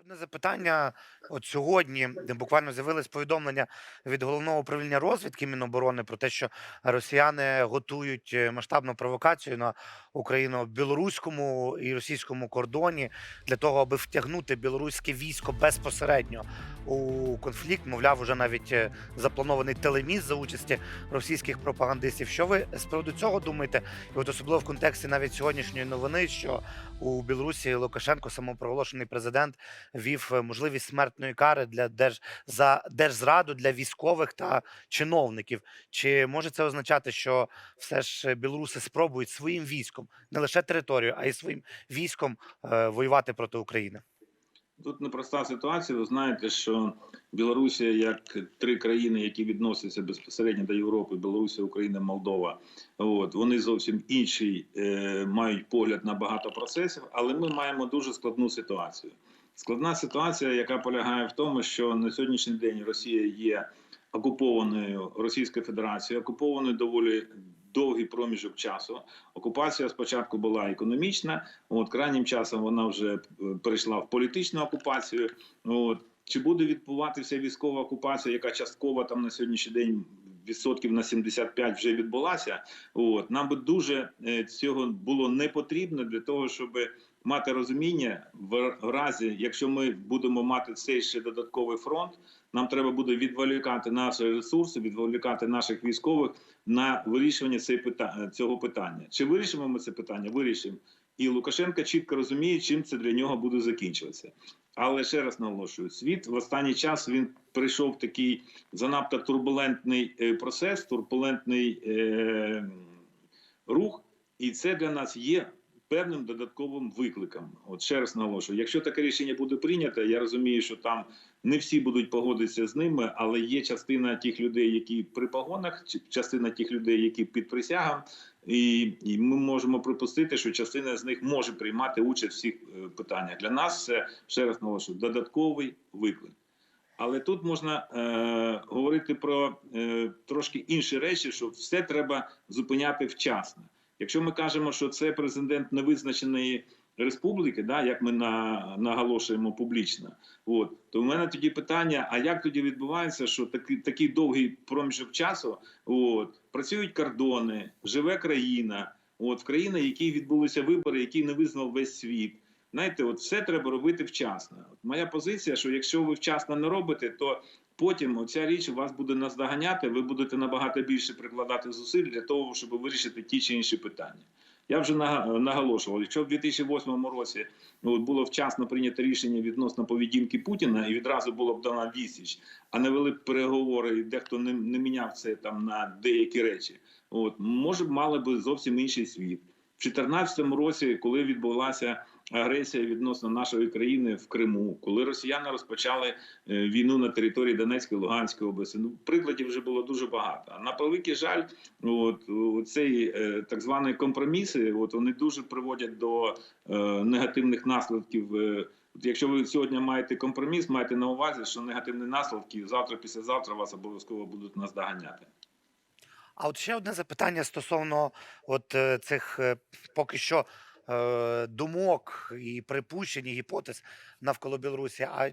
Одне запитання. От сьогодні буквально з'явилось повідомлення від головного управління розвідки Міноборони про те, що росіяни готують е, масштабну провокацію на україну білоруському і російському кордоні для того, аби втягнути білоруське військо безпосередньо у конфлікт. Мовляв, уже навіть е, запланований телеміст за участі російських пропагандистів. Що ви з приводу цього думаєте? І от особливо в контексті навіть сьогоднішньої новини, що у Білорусі Лукашенко, самопроголошений президент, вів е, можливість смертної кари для держ за держзраду для військових та чиновників. Чи може це означати, що все ж білоруси спробують своїм військом не лише територію, а й своїм військом е, воювати проти України? Тут непроста ситуація. Ви знаєте, що Білорусія, як три країни, які відносяться безпосередньо до Європи, Білорусія, Україна, Молдова, от вони зовсім інший е, мають погляд на багато процесів, але ми маємо дуже складну ситуацію. Складна ситуація, яка полягає в тому, що на сьогоднішній день Росія є окупованою Російською Федерацією, окупованою доволі довгий проміжок часу. Окупація спочатку була економічна, от крайнім часом вона вже е, перейшла в політичну окупацію. От чи буде відбуватися військова окупація, яка частково там на сьогоднішній день відсотків на 75 вже відбулася? От нам би дуже е, цього було не потрібно для того, щоб мати розуміння в разі, якщо ми будемо мати цей ще додатковий фронт. Нам треба буде відволікати наші ресурси, відволікати наших військових на вирішування цього питання. Чи вирішимо ми це питання? Вирішимо. І Лукашенко чітко розуміє, чим це для нього буде закінчуватися. Але ще раз наголошую: світ в останній час він прийшов в такий занадто турбулентний е, процес, турбулентний е- рух, і це для нас є певним додатковим викликом. От ще раз наголошую, якщо таке рішення буде прийнято, я розумію, що там не всі будуть погодитися з ними, але є частина тих людей, які при погонах, частина тих людей, які під присягом, і, і ми можемо припустити, що частина з них може приймати участь в всіх е, питаннях. Для нас це ще раз наголошую, додатковий виклик. Але тут можна е, говорити про е, трошки інші речі, що все треба зупиняти вчасно. Якщо ми кажемо, що це президент невизначеної республіки, да, як ми на, наголошуємо публічно, от то в мене тоді питання: а як тоді відбувається, що такий такий довгий проміжок часу от працюють кордони, живе країна, от в країні, в якій відбулися вибори, які не визнав весь світ. Знаєте, от все треба робити вчасно. От Моя позиція, що якщо ви вчасно не робите, то потім оця річ вас буде наздоганяти, ви будете набагато більше прикладати зусиль для того, щоб вирішити ті чи інші питання. Я вже наголошував, якщо в 2008 році ну, було вчасно прийнято рішення відносно поведінки Путіна, і відразу було б дана відсіч, а не вели б переговори, і дехто не, не міняв це там на деякі речі. От може б мали би зовсім інший світ. В 2014 році, коли відбулася агресія відносно нашої країни в Криму, коли росіяни розпочали е, війну на території Донецької Луганської області, ну прикладів вже було дуже багато. На превеликий жаль, от цей е, так званий компроміси, от вони дуже приводять до е, негативних наслідків. Якщо ви сьогодні маєте компроміс, маєте на увазі, що негативні наслідки завтра, післязавтра вас обов'язково будуть наздоганяти. А от ще одне запитання стосовно от е, цих е, поки що е, думок і припущень, і гіпотез навколо Білорусі. А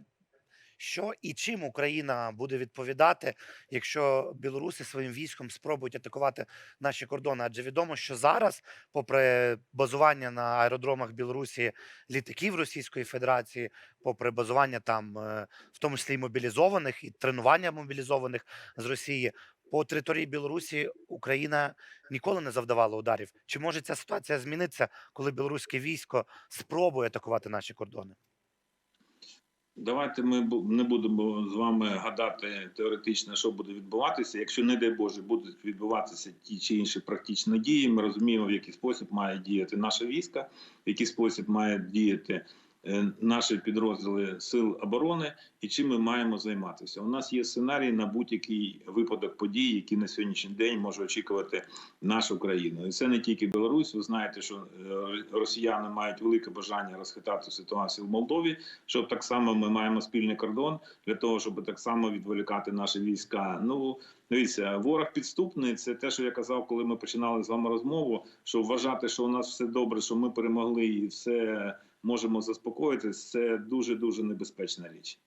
що і чим Україна буде відповідати, якщо білоруси своїм військом спробують атакувати наші кордони? Адже відомо, що зараз, попри базування на аеродромах Білорусі літаків Російської Федерації, попри базування там, е, в тому числі мобілізованих і тренування мобілізованих з Росії, по території Білорусі Україна ніколи не завдавала ударів. Чи може ця ситуація змінитися, коли білоруське військо спробує атакувати наші кордони? Давайте ми не будемо з вами гадати теоретично, що буде відбуватися. Якщо, не дай Боже, будуть відбуватися ті чи інші практичні дії, ми розуміємо, в який спосіб має діяти наше військо, в який спосіб має діяти наші підрозділи сил оборони і чим ми маємо займатися. У нас є сценарій на будь-який випадок подій, які на сьогоднішній день може очікувати нашу країну, і це не тільки Білорусь. Ви знаєте, що е, росіяни мають велике бажання розхитати ситуацію в Молдові. Щоб так само ми маємо спільний кордон для того, щоб так само відволікати наші війська. Ну Дивіться, ворог підступний. Це те, що я казав, коли ми починали з вами розмову. Що вважати, що у нас все добре, що ми перемогли, і все можемо заспокоїтись. Це дуже дуже небезпечна річ.